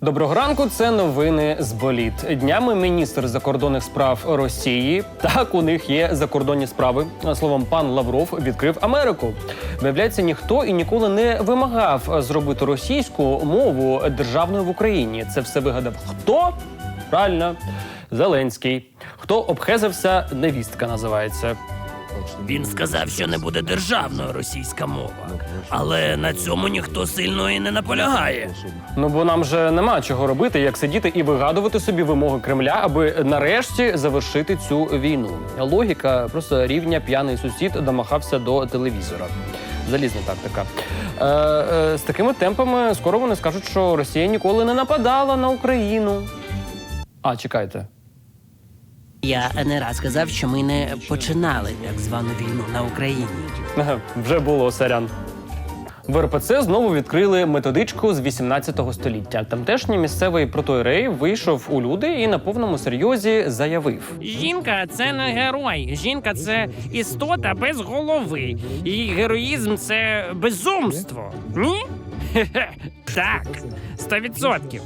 Доброго ранку. Це новини з боліт. Днями міністр закордонних справ Росії. Так, у них є закордонні справи. Словом, пан Лавров відкрив Америку. Виявляється, ніхто і ніколи не вимагав зробити російську мову державною в Україні. Це все вигадав хто? Правильно, Зеленський. Хто обхезався, невістка називається. Він сказав, що не буде державною російська мова, але на цьому ніхто сильно і не наполягає. Ну бо нам же нема чого робити, як сидіти і вигадувати собі вимоги Кремля, аби нарешті завершити цю війну. Логіка просто рівня п'яний сусід домахався до телевізора. Залізна тактика. Е, е, з такими темпами скоро вони скажуть, що Росія ніколи не нападала на Україну. А, чекайте. Я не раз сказав, що ми не починали так звану війну на Україні. Вже було сорян. В РПЦ знову відкрили методичку з 18 століття. Тамтешній місцевий протоірей вийшов у люди і на повному серйозі заявив: Жінка це не герой. Жінка це істота без голови. І героїзм це безумство. Ні? Хе-хе. Так, сто відсотків.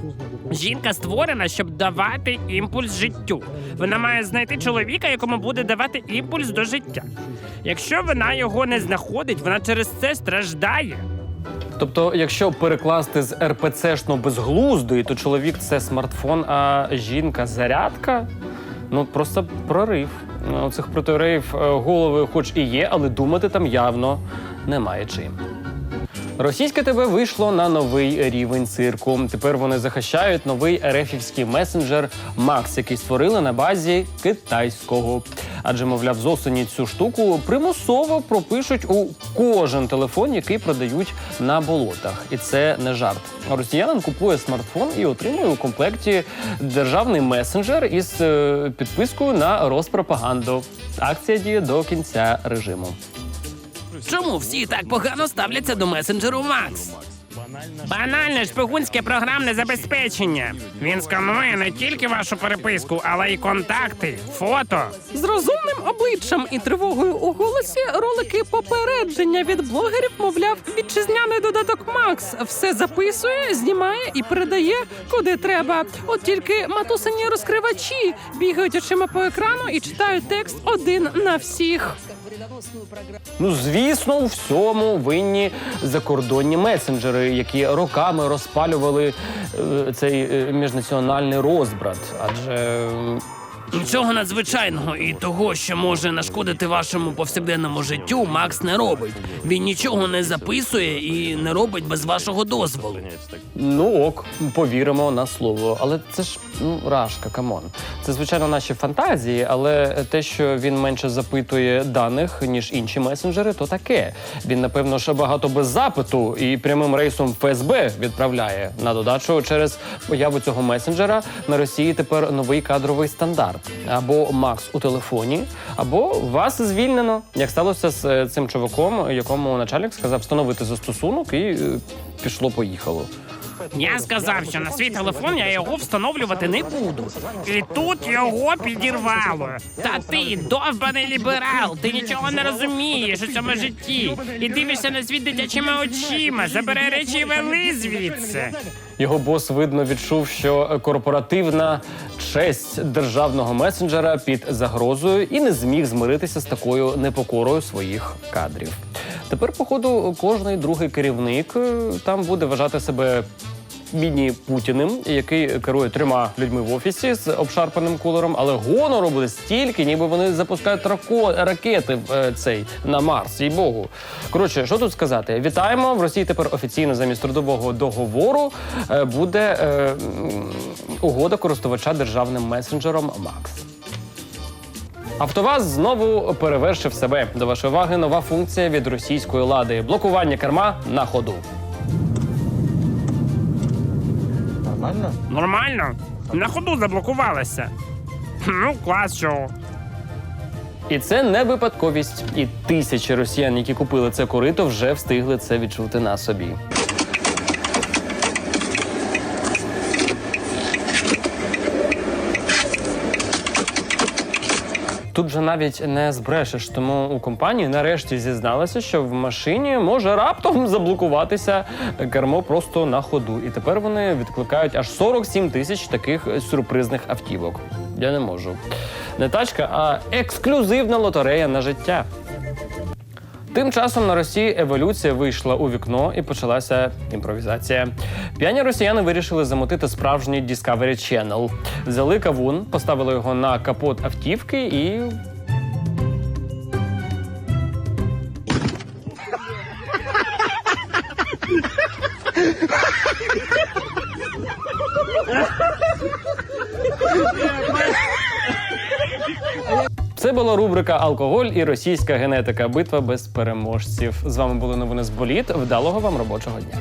Жінка створена, щоб давати імпульс життю. Вона має знайти чоловіка, якому буде давати імпульс до життя. Якщо вона його не знаходить, вона через це страждає. Тобто, якщо перекласти з РПЦшно безглуздої, то чоловік це смартфон, а жінка зарядка. Ну просто прорив. У цих протиреїв е, голови, хоч і є, але думати там явно немає чим. Російське ТВ вийшло на новий рівень цирку. Тепер вони захищають новий ерефівський месенджер Макс, який створили на базі китайського. Адже, мовляв, з осені цю штуку примусово пропишуть у кожен телефон, який продають на болотах. І це не жарт. Росіянин купує смартфон і отримує у комплекті державний месенджер із е, підпискою на розпропаганду. Акція діє до кінця режиму. Чому всі так погано ставляться до месенджеру Макс? Банальне шпигунське програмне забезпечення. Він сканує не тільки вашу переписку, але й контакти, фото. З розумним обличчям і тривогою у голосі ролики попередження від блогерів, мовляв, вітчизняний додаток Макс все записує, знімає і передає куди треба. От тільки матусині розкривачі бігають очима по екрану і читають текст один на всіх. Ну, звісно, у всьому винні закордонні месенджери, які роками розпалювали е, цей е, міжнаціональний розбрат. Адже Нічого надзвичайного і того, що може нашкодити вашому повсякденному життю, Макс не робить. Він нічого не записує і не робить без вашого дозволу. ну ок, повіримо на слово. Але це ж ну рашка, камон. Це звичайно наші фантазії, але те, що він менше запитує даних ніж інші месенджери, то таке. Він напевно ще багато без запиту і прямим рейсом ФСБ відправляє на додачу через появу цього месенджера на Росії тепер новий кадровий стандарт. Або Макс у телефоні, або вас звільнено, як сталося з е, цим чуваком, якому начальник сказав встановити застосунок, і е, пішло-поїхало. Я сказав, що на свій телефон я його встановлювати не буду. І тут його підірвало. Та ти, довбаний ліберал, ти нічого не розумієш у цьому житті. І дивишся на світ дитячими очима. Забери речі і вели звідси. Його бос, видно, відчув, що корпоративна честь державного месенджера під загрозою і не зміг змиритися з такою непокорою своїх кадрів. Тепер, походу, кожний другий керівник е, там буде вважати себе. Міні Путіним, який керує трьома людьми в офісі з обшарпаним кулером, але гонору буде стільки, ніби вони запускають рако- ракети в е, цей на Марс, їй Богу. Коротше, що тут сказати? Вітаємо в Росії. Тепер офіційно замість трудового договору е, буде е, угода користувача державним месенджером Макс. Автоваз знову перевершив себе. До вашої уваги нова функція від російської лади блокування керма на ходу. Нормально? Нормально? На ходу заблокувалася. Ну, клас шоу. І це не випадковість. І тисячі росіян, які купили це корито, вже встигли це відчути на собі. Тут же навіть не збрешеш, тому у компанії нарешті зізналася, що в машині може раптом заблокуватися кермо просто на ходу. І тепер вони відкликають аж 47 тисяч таких сюрпризних автівок. Я не можу. Не тачка, а ексклюзивна лотерея на життя. Тим часом на Росії еволюція вийшла у вікно і почалася імпровізація. П'яні росіяни вирішили замотити справжній Discovery Channel. Взяли кавун, поставили його на капот автівки і. Була рубрика Алкоголь і російська генетика. Битва без переможців. З вами були новини з боліт. Вдалого вам робочого дня.